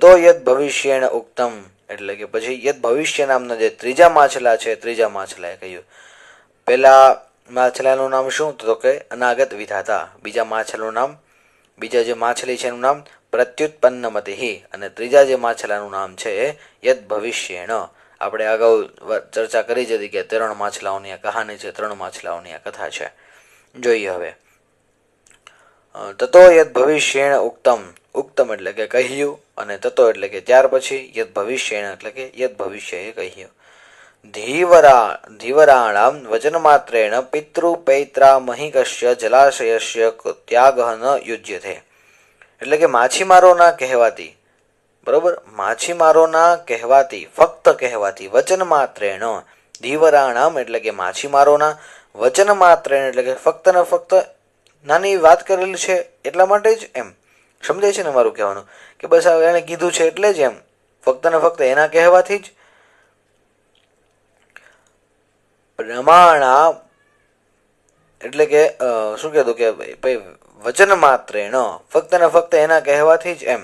તતો યદ ભવિષ્યેણ ઉક્તમ. એટલે કે પછી યદ ભવિષ્ય નામના જે ત્રીજા માછલા છે, ત્રીજા માછલાએ કહ્યું. પેલા માછલાનું નામ શું? તો કે અનાગત વિધાતા. બીજા માછલાનું નામ, બીજા જે માછલી છે એનું નામ પ્રત્યુત્પન્નમતિ. અને ત્રીજા જે માછલાનું નામ છે એ યદ ભવિષ્યણ. આપણે અગાઉ ચર્ચા કરી જ હતી કે ત્રણ માછલાઓની આ કહાની છે, ત્રણ માછલાઓની આ કથા છે. જોઈએ હવે. તતો યદ ભવિષ્યેણ ઉક્તમ. ઉક્તમ એટલે કે કહ્યું અને તતો એટલે કે ત્યાર પછી યદ ભવિષ્યેણ એટલે કે યદ ભવિષ્યએ કહ્યું. ધીવરા, ધીવરાણામ વચનમાત્રેણ પિતૃ પૈત્રા મહિકસ્ય જલાશયસ્ય ત્યાગ ન યુજ્યથે. એટલે કે માછીમારોના કહેવાતી, બરોબર? માછીમારોના કહેવાતી, ફક્ત કહેવાતી વચન માત્રેણ ધીવરાણામ એટલે કે માછીમારોના વચન માત્રેણ એટલે કે ફક્ત ને ફક્ત નાની વાત કરેલી છે એટલા માટે જ એમ. સમજાય છે ને મારું કહેવાનું? કે બસ હવે એણે કીધું છે એટલે જ એમ. ફક્ત ને ફક્ત એના કહેવાથી જ. પ્રમાણા એટલે કે શું કહેતું કે ભાઈ વચન માત્રેણ. ફક્ત ને ફક્ત એના કહેવાથી જ એમ.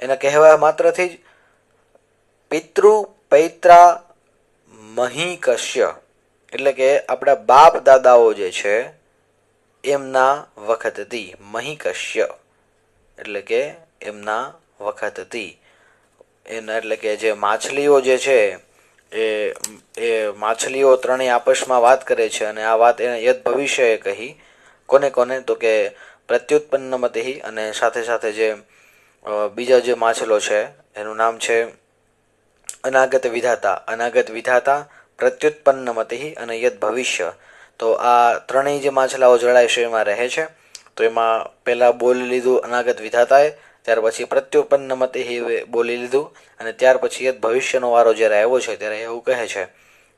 એના કહેવા માત્રથી જ. પિતૃ પૈત્રા મહિકશ્ય એટલે કે આપણા બાપ દાદાઓ જે છે એમના વખતથી મહિકશ્ય. એટલે કે એમના વખતથી. એના એટલે કે જે માછલીઓ જે છે, એ એ માછલીઓ ત્રણેય આપસમાં વાત કરે છે અને આ વાત એને યદ ભવિષ્યએ કહી. કોને કોને? તો કે પ્રત્યુત્પન્નમતિ અને સાથે સાથે જે બીજા જે માછલો છે, એનું નામ છે અનાગત વિધાતા. અનાગત વિધાતા પ્રત્યુત્પન્નમતિ અને યદ ભવિષ્ય. તો આ ત્રણેય જે માછલાઓ જળાશયમાં રહે છે, તો એમાં પહેલાં બોલી લીધું અનાગત વિધાતાએ, ત્યાર પછી પ્રત્યુપન્ન પ્રત્યુત્પન્નમતિ બોલી લીધું, અને ત્યાર પછી ભવિષ્યનો વારો જ્યારે આવ્યો છે ત્યારે એવું કહે છે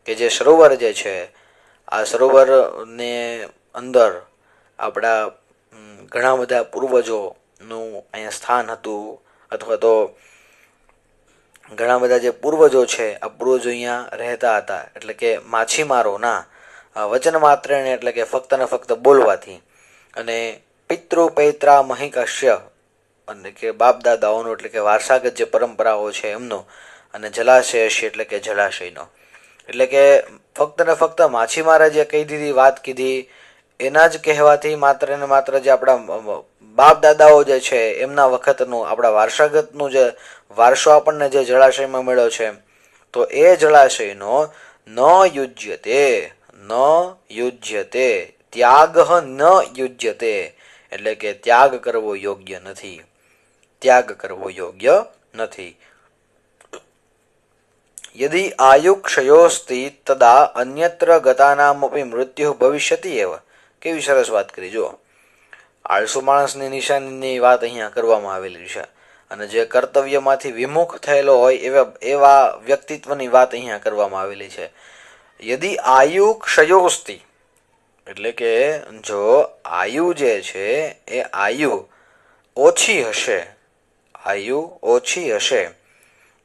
કે જે સરોવર જે છે, આ સરોવરને અંદર આપણા ઘણા બધા પૂર્વજોનું અહીંયા સ્થાન હતું, અથવા તો ઘણા બધા જે પૂર્વજો છે, આ પૂર્વજો અહીંયા રહેતા હતા, એટલે કે માછીમારોના વચન માત્રને એટલે કે ફક્ત ને ફક્ત બોલવાથી. અને પિતૃ પૈત્રા મહિકશ્ય, અને કે બાપ દાદાઓનો એટલે કે વારસાગત જે પરંપરાઓ છે એમનો, અને જલાશય છે એટલે કે જળાશયનો. એટલે કે ફક્ત ને ફક્ત માછીમારે જે કહી દીધી વાત કીધી, એના જ કહેવાથી માત્ર ને માત્ર જે આપણા બાપ દાદાઓ જે છે, એમના વખતનું આપણા વારસાગતનું જે વારસો આપણને જે જળાશયમાં મળ્યો છે, તો એ જળાશયનો ન યુજ્યતે. ન યુજ્યતે, ત્યાગ ન યુજ્યતે, એટલે કે ત્યાગ કરવો યોગ્ય નથી. ત્યાગ કરવો યોગ્ય નથી. યદિ આયુક્ષયોસ્તિ તદા અન્યત્ર ગતાનામપી મૃત્યુ ભવિષ્યતિ એવ. કેવી સરસ વાત કરી જો આળસુ માણસની નિશાનીની વાત અહીંયા કરવામાં આવેલી છે. અને જે કર્તવ્યમાંથી વિમુખ થયેલો હોય એવા એવા વ્યક્તિત્વની વાત અહીંયા કરવામાં આવેલી છે. યદિ આયુ ક્ષયોસ્તિ એટલે કે જો આયુ જે છે, એ આયુ ઓછી હશે. આયુ ઓછી હશે.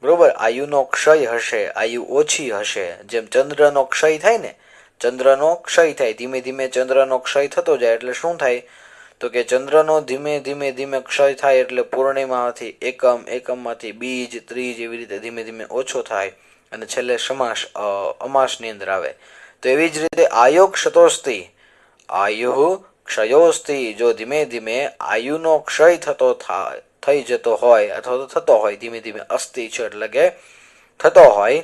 બરોબર? આયુનો ક્ષય હશે, આયુ ઓછી હશે. જેમ ચંદ્રનો ક્ષય થાય ને, ચંદ્રનો ક્ષય થાય. ધીમે ધીમે ચંદ્રનો ક્ષય થતો જાય એટલે શું થાય? તો કે ચંદ્રનો ધીમે ધીમે ધીમે ક્ષય થાય એટલે પૂર્ણિમામાંથી એકમ, એકમમાંથી બીજ, ત્રીજ એવી રીતે ધીમે ધીમે ઓછો થાય. અને છેલ્લે સમાસ અમાસની અંદર આવે. તો એવી જ રીતે આયો ક્ષતોસ્તિ. આયુ ક્ષયોસ્તિ, જો ધીમે ધીમે આયુનો ક્ષય થતો થાય, થઈ જતો હોય અથવા તો થતો હોય, ધીમે ધીમે અસ્થિ છે એટલે કે થતો હોય,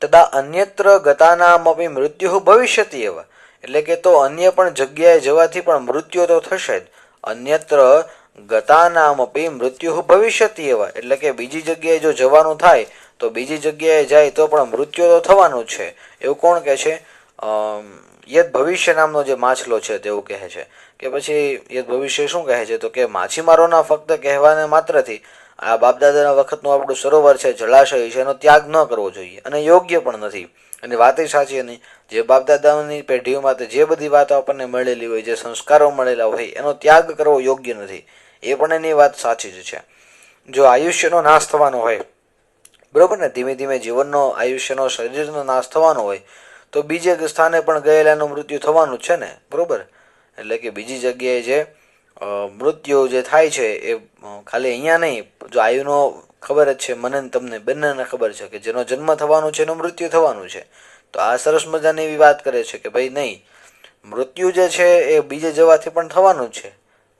તદા અન્યત્ર ગતાનામપી મૃત્યુ ભવિષ્યતિ એવ. એટલે કે તો અન્ય પણ જગ્યાએ જવાથી પણ મૃત્યુ તો થશે જ. અન્યત્ર ગતાનામપી મૃત્યુ ભવિષ્યતિ એવ. એટલે કે બીજી જગ્યાએ જો જવાનું થાય તો બીજી જગ્યાએ જાય તો પણ મૃત્યુ તો થવાનું છે. એવું કોણ કહે છે? યદ ભવિષ્ય નામનો જે માછલો છે તેવું કહે છે. કે પછી યદ ભવિષ્ય શું કહે છે? તો કે માછીમારોના ફક્ત કહેવાને માત્રથી આ બાપદાદાના વખતનું આપણું સરોવર છે, જળાશય છે, એનો ત્યાગ ન કરવો જોઈએ. અને યોગ્ય પણ નથી. અને વાત એ સાચી નહીં જે બાપદાદાની પેઢીઓમાં તે જે બધી વાતો આપણને મળેલી હોય, જે સંસ્કારો મળેલા હોય, એનો ત્યાગ કરવો યોગ્ય નથી. એ પણ એની વાત સાચી જ છે. જો આયુષ્યનો નાશ થવાનો હોય બરોબર ને? ધીમે ધીમે જીવનનો, આયુષ્યનો, શરીરનો નાશ થવાનો હોય, તો બીજે સ્થાને પણ ગયેલાનું મૃત્યુ થવાનું છે ને? બરાબર? એટલે કે બીજી જગ્યાએ જે મૃત્યુ જે થાય છે એ ખાલી અહીંયા નહીં, જો આયુનો ખબર જ છે, મને તમને બંનેને ખબર છે કે જેનો જન્મ થવાનું છે એનું મૃત્યુ થવાનું છે. તો આ સરસ મજાની એવી વાત કરે છે કે ભાઈ નહીં, મૃત્યુ જે છે એ બીજે જવાથી પણ થવાનું છે.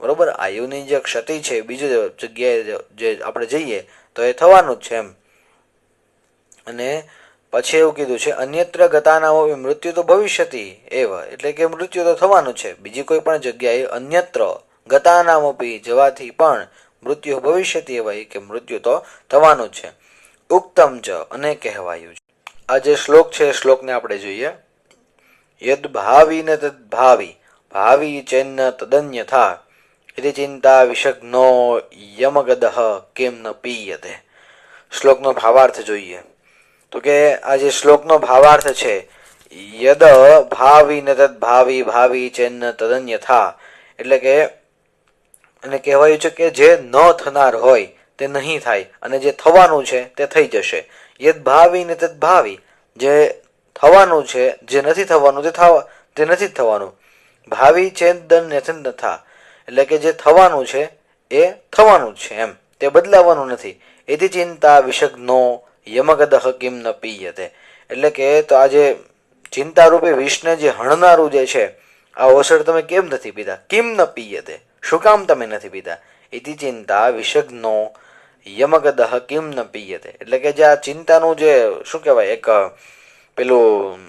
બરાબર? આયુની જે ક્ષતિ છે બીજી જગ્યાએ જે આપણે જઈએ તો એ થવાનું જ છે એમ. અને પછી એવું કીધું છે, અન્યત્ર ગતાનામો મૃત્યુ તો ભવિષ્યતિ એવ. એટલે કે મૃત્યુ તો થવાનું છે. બીજી કોઈ પણ જગ્યાએ અન્યત્ર ગતાનામોપી જવાથી પણ મૃત્યુ ભવિષ્યતિ એવાય કે મૃત્યુ તો થવાનું છે. ઉક્તમ જ અને કહેવાયું છે. આ જે શ્લોક છે શ્લોકને આપણે જોઈએ. યદ ભાવિ ન તદ ભાવિ ભાવિ ચેન્ન તદન્યથા ઇતિ ચિંતા વિષગ્નો યમગદઃ કેમ ન પીયતે. શ્લોકનો ભાવાર્થ જોઈએ. તો કે આ જે શ્લોકનો ભાવાર્થ છે, યદ ભાવી ન તદ ભાવિ ભાવિ ચેન્ન તદન્યથા. એટલે કે, અને કહેવાયું છે કે જે ન થનાર હોય તે નહીં થાય, અને જે થવાનું છે તે થઈ જશે. યદ ભાવી ને તદ ભાવિ, જે થવાનું છે, જે નથી થવાનું, તે થવા, તે નથી થવાનું. ભાવિ ચેદન નથી થા એટલે કે જે થવાનું છે, એ થવાનું જ છે એમ. તે બદલાવાનું નથી. એથી ચિંતા વિષગ્નો યમગદહ હકીમ ન પીયતે. એટલે કે તો આ જે ચિંતારૂપી વિષને જે હણનારું જે છે, આ ઓસડ તમે કેમ નથી પીતા કેમ ન પીયતે? શું કામ તમે નથી પીતા એથી ચિંતા વિષગ્નો યમગદ હકીમ ન પીયતે. એટલે કે જે આ ચિંતાનું જે, શું કહેવાય, એક પેલું,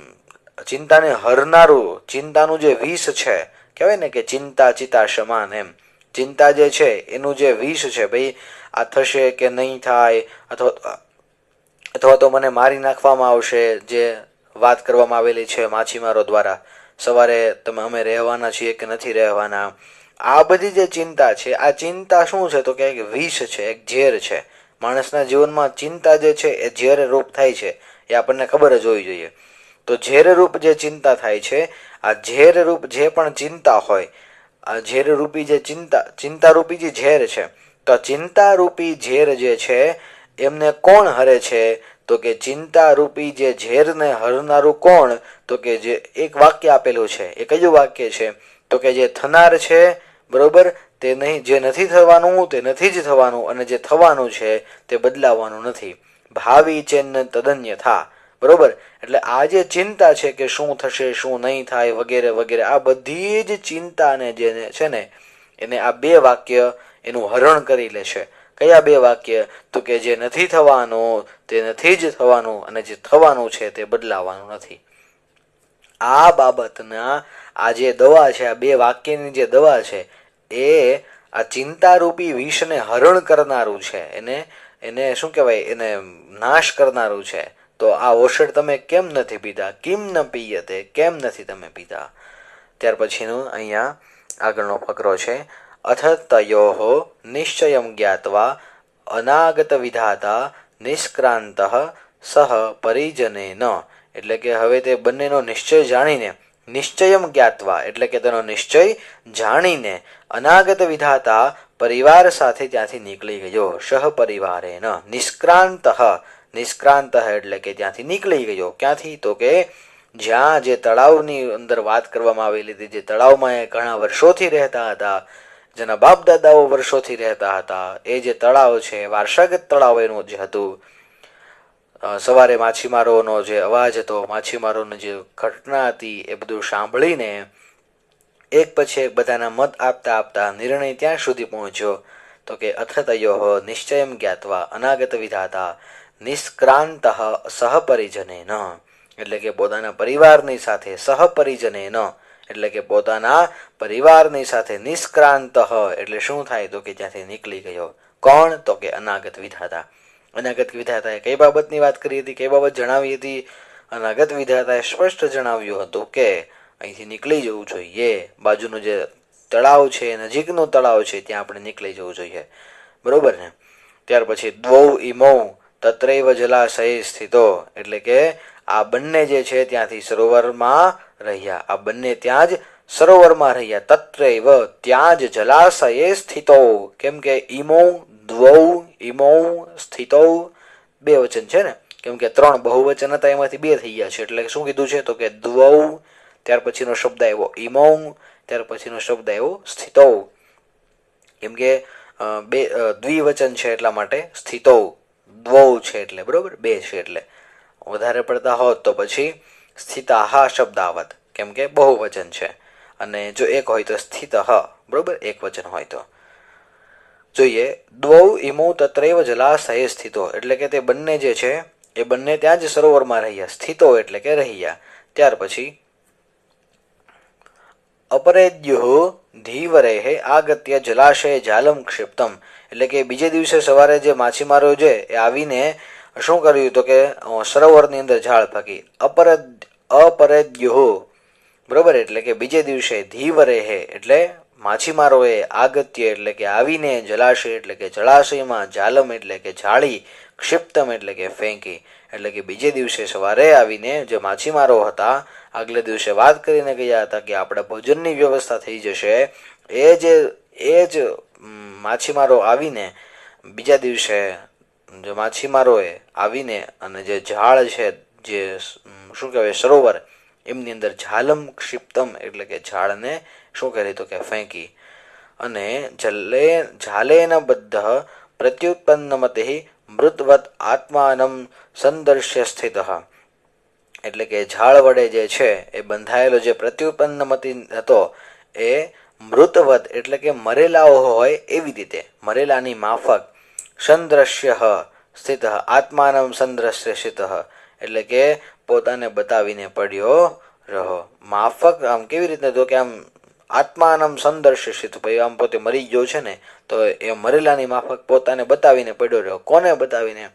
ચિંતાને હરનારું, ચિંતાનું જે વિષ છે, કહેવાય ને કે ચિંતા ચિતા સમાન એમ. ચિંતા જે છે, એનું જે વિષ છે, ભાઈ આ થશે કે નહીં થાય, અથવા અથવા તો મને મારી નાખવામાં આવશે જે વાત કરવામાં આવેલી છે માછીમારો દ્વારા. સવારે તમે અમે રહેવાના છીએ કે નથી રહેવાના? આ બધી જે ચિંતા છે, આ ચિંતા શું છે? તો કે એક વિષ છે, એક ઝેર છે. માણસના જીવનમાં ચિંતા જે છે, એ ઝેર રૂપ થાય છે, એ આપણને ખબર જ હોવી જોઈએ. તો ઝેર રૂપ જે ચિંતા થાય છે, આ ઝેર રૂપ જે પણ ચિંતા હોય, આ ઝેર રૂપી જે ચિંતા ચિંતા રૂપી જે ઝેર છે, તો ચિંતા રૂપી ઝેર જે છે એમને કોણ હરે છે? તો કે ચિંતા રૂપી જે ઝેરને હરનારું કોણ? તો કે જે એક વાક્ય આપેલું છે. એ કયું વાક્ય છે. તો કે જે થનાર છે, બરોબર? તે નહીં, જે નથી થવાનું, તે નથી જ થવાનું અને જે થવાનું છે, તે બદલાવાનું નથી. ભાવિ ચેન્ન તદન્ય થા બરોબર? એટલે આ જે ચિંતા છે કે શું થશે, શું નહીં થાય વગેરે વગેરે, આ બધી જ ચિંતાને જે છે ને, એને આ બે વાક્ય એનું હરણ કરી લેશે કયા બે વાક્ય? તો કે જે નથી થવાનું, તે નથી જ થવાનું અને જે થવાનું છે તે બદલાવાનું નથી. આ બાબતના આ જે દવા છે, આ બે વાક્યની જે દવા છે, એ આ ચિંતારૂપી વિષને હરણ કરનારું છે. એને એને શું કહેવાય? એને નાશ કરનારું છે. તો આ ઓષધ તમે કેમ નથી પીતા કેમ ન પીએ તે કેમ નથી તમે પીતા ત્યાર પછીનું અહીંયા આગળનો ફકરો છે. તયો નિશ્ચયમ જ્ઞાત્વા અનાગત વિધાતા નિષ્ક્રાંત સહ પરિજનેન એટલે કે હવે તે બંનેનો નિશ્ચય જાણીને, નિશ્ચયમ જ્ઞાતવા, એટલે કે તેનો નિશ્ચય જાણીને અનાગત વિધાતા પરિવાર સાથે ત્યાંથી નીકળી ગયો સહ પરિવારેન નિષ્ક્રાંત નિષ્ક્રાંત એટલે કે ત્યાંથી નીકળી ગયો. ક્યાંથી? તો કે જ્યાં જે તળાવની અંદર વાત કરવામાં આવેલી હતી, જે તળાવમાં એ ઘણા વર્ષોથી રહેતા હતા જેના બાપ દાદાઓ વર્ષોથી રહેતા હતા. એ જે તળાવ છે, વારસાગત તળાવ એનું જે હતું. સવારે માછીમારોનો જે અવાજ હતો, માછીમારોની જે ઘટના હતી, એ બધું સાંભળીને એક પછી એક બધાના મત આપતા આપતા નિર્ણય ત્યાં સુધી પહોંચ્યો. તો કે, અથતયો નિશ્ચયમ જ્ઞાતવા, અનાગત વિધાતા, નિષ્ક્રાંત સહપરિજને ન એટલે કે પોતાના પરિવારની સાથે સહપરિજને ન એટલે કે પોતાના પરિવારની સાથે નિષ્ક્રાંત એટલે શું થાય? તો કે જ્યાંથી નીકળી ગયો. કોણ? તો કે અનાગત વિધાતા. અનાગત વિધાતાએ કઈ બાબતની વાત કરી હતી? કઈ બાબત જણાવી હતી? અનાગત વિધાતાએ સ્પષ્ટ જણાવ્યું હતું કે, અહીંથી નીકળી જવું જોઈએ. બાજુનું જે તળાવ છે, નજીકનું તળાવ છે, ત્યાં આપણે નીકળી જવું જોઈએ. બરોબર ને? ત્યાર પછી દ્વૌ ઇમૌ તત્રૈવ જલાશય સ્થિતો. એટલે કે આ બંને જે છે ત્યાંથી સરોવરમાં રહ્યા. આ બંને ત્યાં જ સરોવરમાં રહ્યા. તત્રૈવ ત્યાં જ જલાશયે સ્થિતો. કેમ કે ઈમો, દ્વૌ, ઈમો સ્થિતો. બે વચન છે ને? કેમ કે ત્રણ બહુવચન હતા, એમાંથી બે થઈ ગયા છે. એટલે શું કીધું છે? તો કે દ્વૌ, ત્યાર પછીનો શબ્દ આવ્યો ઈમો, ત્યાર પછીનો શબ્દ આવ્યો સ્થિતો. કેમ કે બે દ્વિવચન છે એટલા માટે સ્થિતો. દ્વૌ છે એટલે, બરોબર? બે છે એટલે. વધારે પડતા હોત તો પછી સ્થિતાહ શબ્દ આવત કેમ કે બહુવચન છે. અને જો એક હોય તો સ્થિત, બરોબર? એક વચન હોય તો. જોઈએ, દ્વૌ ઇમો તત્રૈવ જલાશય સ્થિતો, એટલે કે તે બંને જે છે, એ બંને ત્યાં જ સરોવરમાં રહ્યા. સ્થિતો એટલે કે રહ્યા. ત્યાર પછી, અપરેદ્યુ ધીવરેહે આગત્ય જલાશય જાલમ ક્ષિપ્તમ, એટલે કે બીજે દિવસે સવારે જે માછીમારો છે એ આવીને શું કર્યું તો કે સરોવરની અંદર ઝાડ ફાંકી. અપર અપરેદ્યુ. બરોબર? એટલે કે બીજે દિવસે ધીવરે હે. એટલે માછીમારોએ આગત્ય એટલે કે આવીને જલાશય એટલે કે જળાશયમાં જાલમ એટલે કે જાળી, ક્ષિપ્તમ એટલે કે ફેંકી. એટલે કે બીજે દિવસે સવારે આવીને જે માછીમારો હતા, આગલે દિવસે વાત કરીને ગયા હતા કે આપણે ભોજનની વ્યવસ્થા થઈ જશે. એ જે, એ જ માછીમારો આવીને બીજા દિવસે જે માછીમારોએ આવીને અને જે ઝાડ છે, જે શું કહેવાય, સરોવર, એમની અંદર ઝાલમ ક્ષિપ્તમ એટલે કે ઝાડને શું કહે, તો કે ફેંકી. અને જલે, ઝાલેન બદ્ધ પ્રત્યુત્પન્નમતે મૃતવત આત્માનમ સંદર્શ્ય સ્થિત. એટલે કે ઝાડ વડે જે છે, એ બંધાયેલો જે પ્રત્યુત્પન્નમતી હતો, એ મૃતવત એટલે કે મરેલાઓ હોય એવી રીતે. મરેલાની માફક સંદ્રશ્ય સ્થિત. આત્માનમ સંદ્રશ્ય સ્થિત એટલે કે પોતાને બતાવીને પડ્યો રહો. માફક આમ કેવી રીતે તો કે આમ આત્માનમ સંદર્શ સંદર્શિત ભાઈ, આમ પોતે મરી ગયો છે ને, તો એ મરેલાની માફક પોતાને બતાવીને પડ્યો રહ્યો. કોને બતાવીને?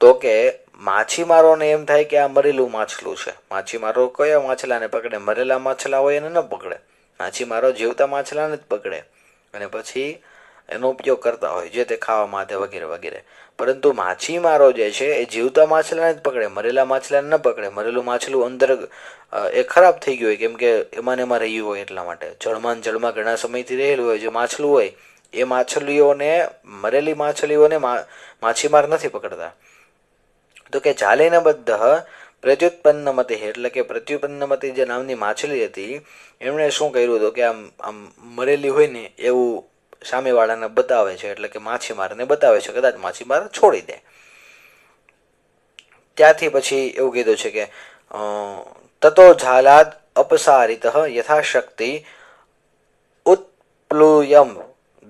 તો કે માછીમારોને એમ થાય કે આ મરેલું માછલું છે. માછીમારો કયા માછલાને પકડે? મરેલા માછલા હોય એને ન પકડે. માછીમારો જીવતા માછલાને જ પકડે. અને પછી એનો ઉપયોગ કરતા હોય, જે તે ખાવા માટે વગેરે વગેરે. પરંતુ માછીમારો જે છે, એ જીવતા માછલાને જ પકડે, મરેલા માછલાને ન પકડે. મરેલું માછલું અંદર એ ખરાબ થઈ ગયું હોય, કેમ કે એમાં એમાં રહ્યું હોય એટલા માટે. જળમાં જળમાં ઘણા સમયથી રહેલું હોય, જે માછલું હોય, એ માછલીઓને, મરેલી માછલીઓને માછીમાર નથી પકડતા. તો કે જાલેને બધા પ્રત્યુત્પન્નમતી એટલે કે પ્રત્યુત્પન્નમતી જે નામની માછલી હતી, એમણે શું કર્યું હતું કે આમ આમ મરેલી હોય ને એવું સામેવાળાને બતાવે છે, એટલે કે માછીમારને બતાવે છે, કદાચ માછીમાર છોડી દે. ત્યાંથી પછી એવું કીધું છે કે તતો ઝાલાદ અપસારિત યથાશક્તિ ઉત્પ્લુયમ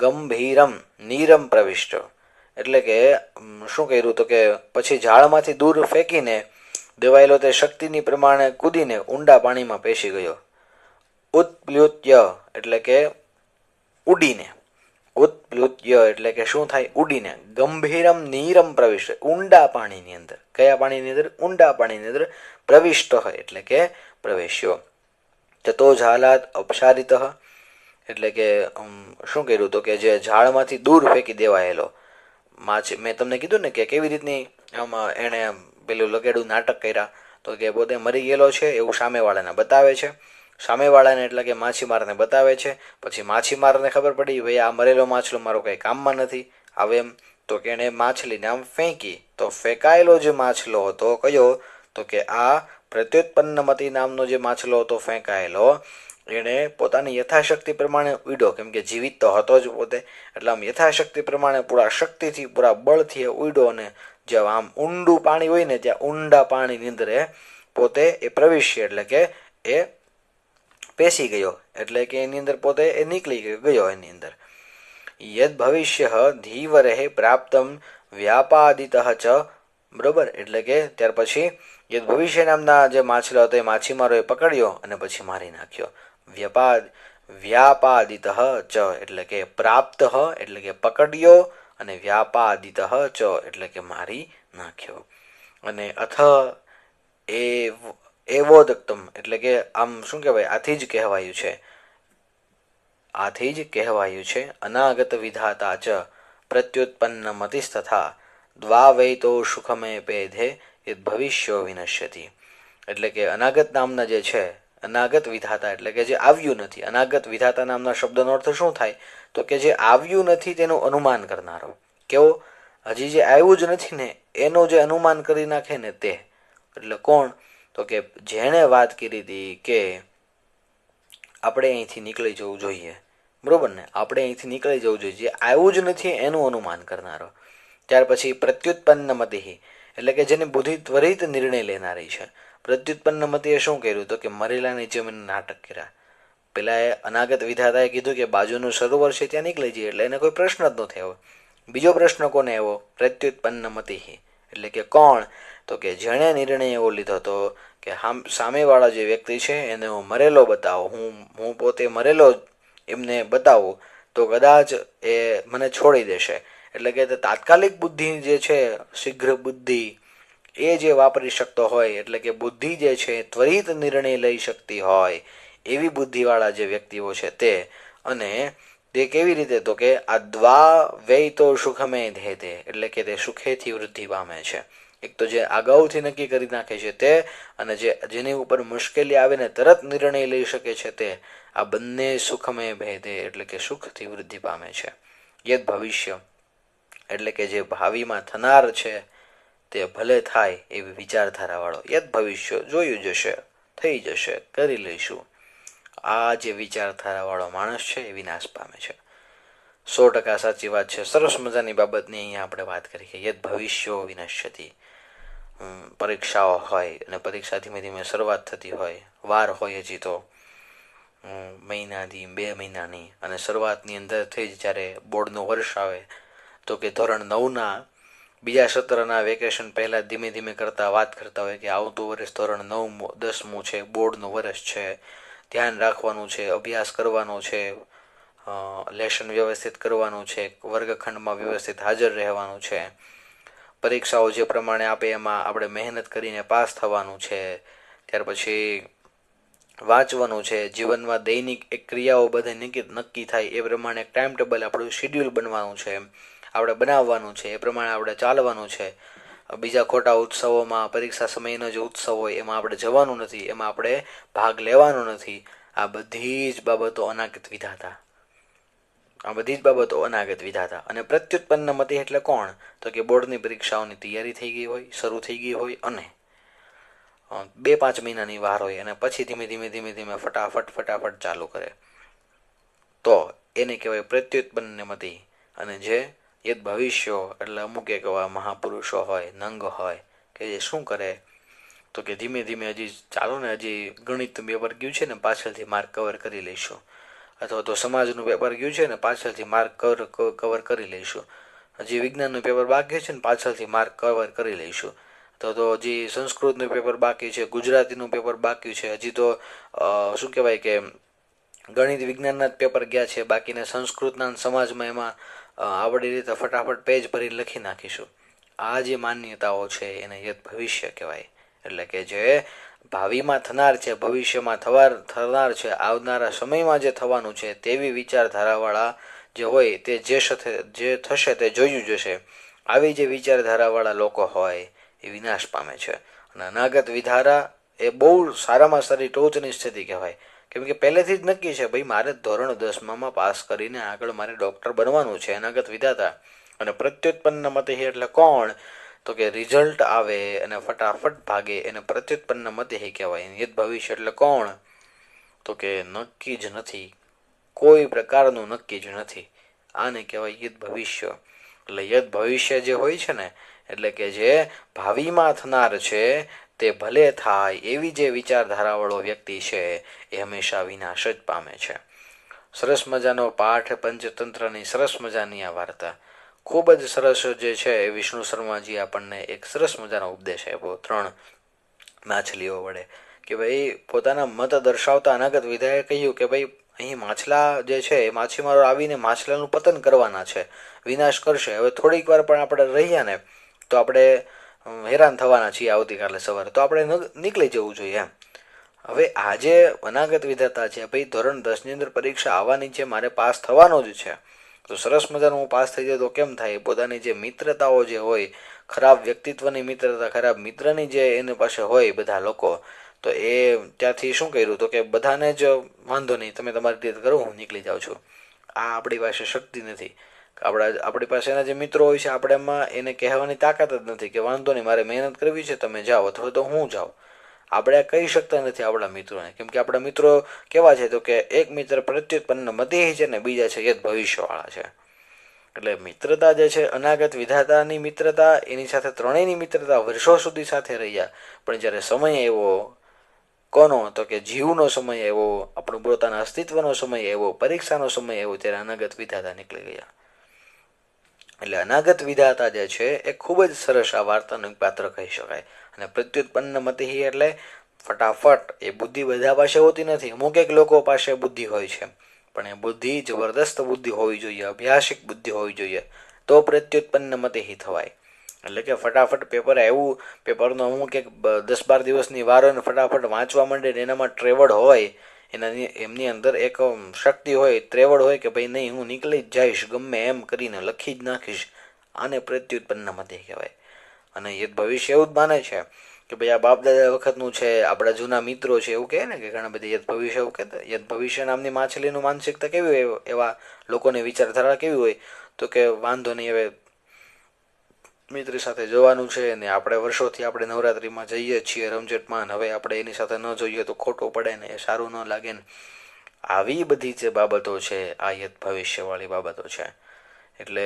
ગંભીરમ નીરમ પ્રવિષ્ટ. એટલે કે શું કર્યું તો કે પછી ઝાડમાંથી દૂર ફેંકીને દેવાયેલો તે શક્તિની પ્રમાણે કૂદીને ઊંડા પાણીમાં પેશી ગયો. ઉત્પ્લુત્ય એટલે કે ઉડીને. ઉત્પ્લુત્ય એટલે કે શું થાય? ઉડીને. ગંભીરમ નીરમ પ્રવિષ્ટ. ઊંડા પાણીની અંદર. કયા પાણીની અંદર? ઊંડા પાણીની અંદર પ્રવિષ્ટ હોય એટલે કે પ્રવેશ્યો. તતો ઝાલાત અપસારિત. એટલે કે શું કર્યું તો કે જે ઝાડમાંથી દૂર ફેંકી દેવાયેલો. માછી, મેં તમને કીધું ને કે કેવી રીતની આમ, એણે પેલું લગેડું નાટક કર્યા. તો કે પોતે મરી ગયેલો છે એવું સામેવાળાને બતાવે છે. સામેવાળાને એટલે કે માછીમારને બતાવે છે. પછી માછીમારને ખબર પડી, ભાઈ, આ મરેલો માછલો મારો કંઈ કામમાં નથી. હવે એમ, તો કે એણે માછલીને આમ ફેંકી. તો ફેંકાયેલો જે માછલો હતો, કયો? તો કે આ પ્રત્યુત્પન્નમતી નામનો જે માછલો હતો, ફેંકાયેલો એણે પોતાની યથાશક્તિ પ્રમાણે ઉડ્યો. કેમ કે જીવિત તો હતો જ પોતે. એટલે આમ યથાશક્તિ પ્રમાણે પૂરા શક્તિથી, પૂરા બળથી ઉડ્યો અને જે આમ ઊંડું પાણી હોય ને, ત્યાં ઊંડા પાણીની અંદર પોતે એ પ્રવેશ્ય એટલે કે એ પેસી ગયો, એટલે કે એની અંદર પોતે એ નીકળી ગયો એની અંદર. યદ ભવિષ્ય ધીવરે પ્રાપ્તમ વ્યાપાદિત ચ, બરોબર? એટલે કે ત્યાર પછી યદ ભવિષ્ય નામના જે માછલો હતો, એ માછીમારો એ પકડ્યો અને પછી મારી નાખ્યો. વ્યાપાદ, વ્યાપાદિત ચ, એટલે કે પ્રાપ્ત, એટલે કે પકડ્યો અને વ્યાપાદિત ચ, એટલે કે મારી નાખ્યો. અને અથ, એ એવોદક્તમ એટલે કે આમ શું કહેવાય? આથી જ કહેવાયું છે. આથી જ કહેવાયું છે. અનાગત વિધાતા ચ પ્રત્યુત્પન્ન મતિસ્તથા દ્વાવૈતો સુખમે પેધે એ ભવિષ્યો વિનશ્યતિ. એટલે કે અનાગત નામના જે છે, અનાગત વિધાતા એટલે કે જે આવ્યું નથી. અનાગત વિધાતા નામના શબ્દનો અર્થ શું થાય? તો કે જે આવ્યું નથી તેનું અનુમાન કરનારો. કેવો? હજી જે આવ્યું જ નથી ને, એનું જે અનુમાન કરી નાખે ને તે. એટલે કોણ? તો કે જેણે વાત કરી હતી કે આપણે અહીંથી નીકળી જવું જોઈએ. બરાબર ને? આપણે અહીંથી નીકળી જવું જોઈએ. જે આવ્યું જ નથી, એનું અનુમાન કરનારો. ત્યાર પછી પ્રત્યુત્પન્ન મતિહી. એટલે કે જેની બુદ્ધિ ત્વરિત નિર્ણય લેનારી છે. પ્રત્યુત્પન્ન મતિએ શું કર્યું? તો કે મરેલાની જેમ નાટક કર્યા. પેલા એ અનાગત વિધાતાએ કીધું કે બાજુનું સરોવર છે, ત્યાં નીકળી જઈએ. એટલે એને કોઈ પ્રશ્ન જ ન થયો. બીજો પ્રશ્ન કોને આવ્યો? પ્રત્યુત્પન્ન મતિહી. એટલે કે કોણ? તો કે જેણે નિર્ણય એવો લીધો હતો કે સામેવાળા જે વ્યક્તિ છે એને હું મરેલો બતાવો, હું હું પોતે મરેલો એમને બતાવું, તો કદાચ એ મને છોડી દેશે. એટલે કે તાત્કાલિક બુદ્ધિ જે છે, શીઘ્ર બુદ્ધિ, એ જે વાપરી શકતો હોય, એટલે કે બુદ્ધિ જે છે, ત્વરિત નિર્ણય લઈ શકતી હોય, એવી બુદ્ધિવાળા જે વ્યક્તિઓ છે તે. અને તે કેવી રીતે? તો કે આ દ્વા વ્યય તો સુખમે ધે એટલે કે તે સુખેથી વૃદ્ધિ પામે છે. એક તો જે અગાઉથી નક્કી કરી નાખે છે તે અને જે જેની ઉપર મુશ્કેલી આવે ને તરત નિર્ણય લઈ શકે છે તે, આ બંને સુખમય ભેદે એટલે કે સુખથી વૃદ્ધિ પામે છે. યદ ભવિષ્ય એટલે કે જે ભાવિમાં થનાર છે તે ભલે થાય એવી વિચારધારાવાળો, યદ ભવિષ્ય જોયું જશે, થઈ જશે, કરી લઈશું. આ જે વિચારધારાવાળો માણસ છે એ વિનાશ પામે છે. સો ટકા સાચી વાત છે. સરસ મજાની બાબતની અહીંયા આપણે વાત કરી કે યદ ભવિષ્યો વિનશ્યતી. પરીક્ષાઓ હોય અને પરીક્ષા ધીમે ધીમે શરૂઆત થતી હોય. વાર હોય હજી તો. મહિનાથી બે મહિનાની અને શરૂઆતની અંદરથી જ જ્યારે બોર્ડનું વર્ષ આવે, તો કે ધોરણ નવના બીજા સત્રના વેકેશન પહેલાં ધીમે ધીમે કરતાં વાત કરતા હોય કે આવતું વર્ષ ધોરણ નવ દસમું છે, બોર્ડનું વર્ષ છે. ધ્યાન રાખવાનું છે, અભ્યાસ કરવાનો છે લેશન વ્યવસ્થિત કરવાનું છે, વર્ગખંડમાં વ્યવસ્થિત હાજર રહેવાનું છે. પરીક્ષાઓ જે પ્રમાણે આપે એમાં આપણે મહેનત કરીને પાસ થવાનું છે. ત્યાર પછી વાંચવાનું છે. જીવનમાં દૈનિક એક ક્રિયાઓ બધે નક્કી થાય એ પ્રમાણે ટાઈમ ટેબલ આપણું શિડ્યુલ બનવાનું છે. આપણે બનાવવાનું છે. એ પ્રમાણે આપણે ચાલવાનું છે. બીજા ખોટા ઉત્સવોમાં પરીક્ષા સમયનો જે ઉત્સવ હોય એમાં આપણે જવાનું નથી. એમાં આપણે ભાગ લેવાનો નથી. આ બધી જ બાબતો અનાગત વિધાતા. આ બધી જ બાબતો અનાગત વિધાતા. અને પ્રત્યુત્પન્ન મતિ એટલે કોણ? તો કે બોર્ડની પરીક્ષાઓની તૈયારી થઈ ગઈ હોય, શરૂ થઈ ગઈ હોય અને બે પાંચ મહિનાની વાર હોય અને પછી ધીમે ધીમે ધીમે ધીમે ફટાફટ ફટાફટ ચાલુ કરે. તો એને કહેવાય પ્રત્યુત્પન્ન મતિ. અને જે યદ ભવિષ્યો એટલે અમુક એક એવા મહાપુરુષો હોય, નંગ હોય, કે જે શું કરે? તો કે ધીમે ધીમે હજી ચાલો ને હજી ગણિત પેપર ગયું છે ને, પાછળથી માર્ક કવર કરી લઈશું. અથવા તો સમાજનું પેપર ગયું છે ને પાછળથી માર્ક કવર કવર કરી લઈશું. હજી વિજ્ઞાનનું પેપર બાકી છે ને પાછળથી માર્ક કવર કરી લઈશું. તો તો હજી સંસ્કૃતનું પેપર બાકી છે, ગુજરાતીનું પેપર બાકી છે, હજી તો શું કહેવાય કે ગણિત વિજ્ઞાનના જ પેપર ગયા છે, બાકીના સંસ્કૃતના સમાજમાં એમાં આવડી રીતે ફટાફટ પેજ ભરી લખી નાખીશું. આ જે માન્યતાઓ છે એને યદ ભવિષ્ય કહેવાય. એટલે કે જે ભાવિમાં થનાર છે, ભવિષ્યમાં થવાર, થનાર છે, આવનારા સમયમાં જે થવાનું છે, તેવી વિચારધારાવાળા જે હોય તે જે જે થશે તે જોયું જશે. આવી જે વિચારધારાવાળા લોકો હોય એ વિનાશ પામે છે. અને અનાગત વિધારા એ બહુ સારામાં સારી ટોચની સ્થિતિ કહેવાય. કેમ કે પહેલેથી જ નક્કી છે, ભાઈ મારે ધોરણ દસમામાં પાસ કરીને આગળ મારે ડૉક્ટર બનવાનું છે, અનાગત વિધાતા. અને પ્રત્યુત્પન્ન મતે એટલે કોણ? તો કે રિઝલ્ટ આવે અને ફટાફટ ભાગે એને પ્રત્યુત્પન્ન મતે કહેવાય. નિયત ભવિષ્ય એટલે કોણ? તો કે નક્કી જ નથી. કોઈ પ્રકારનું નક્કી જ નથી. આને કહેવાય યદ ભવિષ્ય. એટલે યદ ભવિષ્ય જે હોય છે ને, એટલે કે જે ભાવિમાં થનાર છે, તે ભલે થાય એવી જે વિચારધારાવાળો વ્યક્તિ છે, એ હંમેશા વિનાશ જ પામે છે. સરસ મજાનો પાઠ પંચતંત્રની સરસ મજાની આ વાર્તા. ખૂબ જ સરસ જે છે એ વિષ્ણુ શર્માજી આપણને એક સરસ મજાનો ઉપદેશ આપ્યો. ત્રણ માછલીઓ વડે કે ભાઈ પોતાના મત દર્શાવતા અનાગત વિધાએ કહ્યું કે ભાઈ અહીં માછલા જે છે એ માછીમારો આવીને માછલાનું પતન કરવાના છે, વિનાશ કરશે. હવે થોડીક વાર પણ આપણે રહ્યા ને તો આપણે હેરાન થવાના છીએ આવતીકાલે સવારે. તો આપણે નીકળી જવું જોઈએ એમ. હવે આજે અનાગત વિધાતા છે. ભાઈ ધોરણ દસની અંદર પરીક્ષા આવવાની છે. મારે પાસ થવાનો જ છે. તો સરસ મજાનું હું પાસ થઈ જાય તો કેમ થાય? પોતાની જે મિત્રતાઓ જે હોય, ખરાબ વ્યક્તિત્વની મિત્રતા, ખરાબ મિત્રની જે એની પાસે હોય બધા લોકો, તો એ ત્યાંથી શું કર્યું? તો કે બધાને જ વાંધો નહીં, તમે તમારી રીતે કરો, હું નીકળી જાઉં છું. આ આપણી પાસે શક્તિ નથી. આપણા, આપણી પાસે એના જે મિત્રો હોય છે, આપણે એમાં એને કહેવાની તાકાત જ નથી કે વાંધો નહીં, મારે મહેનત કરવી છે, તમે જાઓ, અથવા તો હું જાઉં. આપણે કહી શકતા નથી આપણા મિત્રોને. કેમ કે આપણા મિત્રો કેવા છે તો કે એક મિત્ર પ્રત્યુત્પન્ન મધ્ય છે ને બીજા છે યદ ભવિષ્યવાળા છે. એટલે મિત્રતા જે છે, અનાગત વિધાતાની મિત્રતા, એની સાથે ત્રણેયની મિત્રતા વર્ષો સુધી સાથે રહ્યા. પણ જ્યારે સમય એવો કોનો તો કે જીવનો સમય એવો, આપણું પોતાના અસ્તિત્વનો સમય એવો, પરીક્ષાનો સમય એવો, ત્યારે અનાગત વિધાતા નીકળી ગયા. એટલે અનાગત વિધાતા જે છે, એ ખૂબ જ સરસ આ વાર્તાનું પાત્ર કહી શકાય. અને પ્રત્યુત્પન્ન મતિહિ એટલે ફટાફટ એ બુદ્ધિ બધા પાસે હોતી નથી. અમુક એક લોકો પાસે બુદ્ધિ હોય છે. પણ એ બુદ્ધિ જબરદસ્ત બુદ્ધિ હોવી જોઈએ, અભ્યાસિક બુદ્ધિ હોવી જોઈએ. તો પ્રત્યુત્પન્ન મતિહિ થવાય. એટલે કે ફટાફટ પેપર આવ્યું પેપરનો અમુક એક દસ બાર દિવસની વાર ફટાફટ વાંચવા માંડે એનામાં ટ્રેવડ હોય એના એમની અંદર એક શક્તિ હોય, ત્રેવડ હોય કે ભાઈ નહીં, હું નીકળી જ જઈશ, ગમે એમ કરીને લખી જ નાખીશ. આને પ્રત્યુત્પન્ન મતે કહેવાય. અને એ ભવિષ્ય એવું જ માને છે કે ભાઈ આ બાપ દાદા વખતનું છે, આપણા જૂના મિત્રો છે, એવું કહે ને કે ઘણા બધા યદ ભવિષ્ય એવું કહેતા યદ ભવિષ્ય નામની માછલીનું માનસિકતા કેવી હોય એવા લોકોની વિચારધારા કેવી હોય? તો કે વાંધો નહીં, હવે મિત્ર સાથે જવાનું છે ને આપણે વર્ષોથી આપણે નવરાત્રિમાં જઈએ છીએ રમઝટમાં હવે આપણે એની સાથે ન જોઈએ તો ખોટો પડે ને એ સારું ન લાગે ને. આવી બધી જે બાબતો છે, આ યત ભવિષ્યવાળી બાબતો છે. એટલે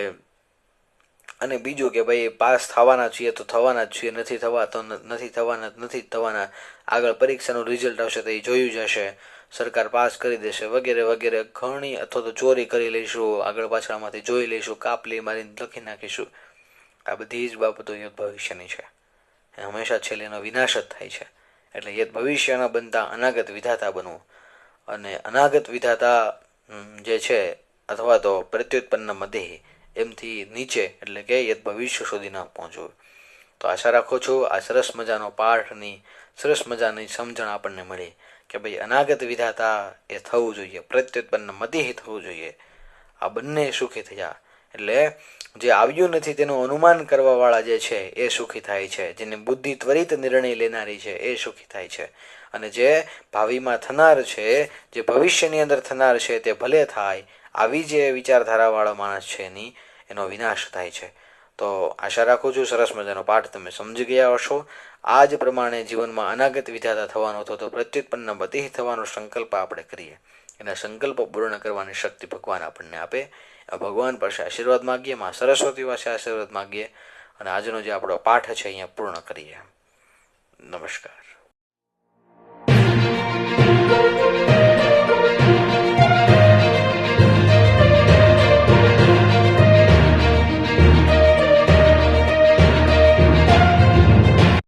અને બીજું કે ભાઈ, પાસ થવાના છીએ તો થવાના જ છીએ, નથી થવા તો નથી થવાના નથી થવાના. આગળ પરીક્ષાનું રિઝલ્ટ આવશે તો એ જોયું જશે સરકાર પાસ કરી દેશે વગેરે વગેરે. ઘણી અથવા તો ચોરી કરી લઈશું, આગળ પાછળમાંથી જોઈ લઈશું, કાપલી મારીને લખી નાખીશું. આ બધી જ બાબતો યદ ભવિષ્યની છે. હંમેશા છેલ્લે એનો વિનાશ જ થાય છે. એટલે યદ ભવિષ્યના બનતા અનાગત વિધાતા બનવું અને અનાગત વિધાતા જે છે અથવા તો પ્રત્યુત્પન્ન મધે એમથી નીચે એટલે કે યદ ભવિષ્ય સુધી ન પહોંચવું. તો આશા રાખું છું આ સરસ મજાનો પાઠની, સરસ મજાની સમજણ આપણને મળી કે ભાઈ અનાગત વિધાતા એ થવું જોઈએ, પ્રત્યુત્પન્ન મધ્ય થવું જોઈએ. આ બંને સુખી થયા. એટલે જે આવ્યું નથી તેનું અનુમાન કરવાવાળા જે છે એ સુખી થાય છે. જેની બુદ્ધિ ત્વરિત નિર્ણય લેનારી છે એ સુખી થાય છે. અને જે ભાવિમાં થનાર છે, જે ભવિષ્યની અંદર થનાર છે તે ભલે થાય, આવી જે વિચારધારાવાળો માણસ છે એની, એનો વિનાશ થાય છે. તો આશા રાખું છું સરસ મજાનો પાઠ તમે સમજી ગયા હશો. આ જ પ્રમાણે જીવનમાં અનાગત વિધાતા થવાનો હતો તો પ્રત્યુત્પન્ન બધી થવાનો સંકલ્પ આપણે કરીએ. એના સંકલ્પો પૂર્ણ કરવાની શક્તિ ભગવાન આપણને આપે. ભગવાન પાસે આશીર્વાદ માગીએ, માં સરસ્વતી પાસે આશીર્વાદ માગીએ અને આજનો જે આપણો પાઠ છે, અહીંયા પૂર્ણ કરીએ. નમસ્કાર.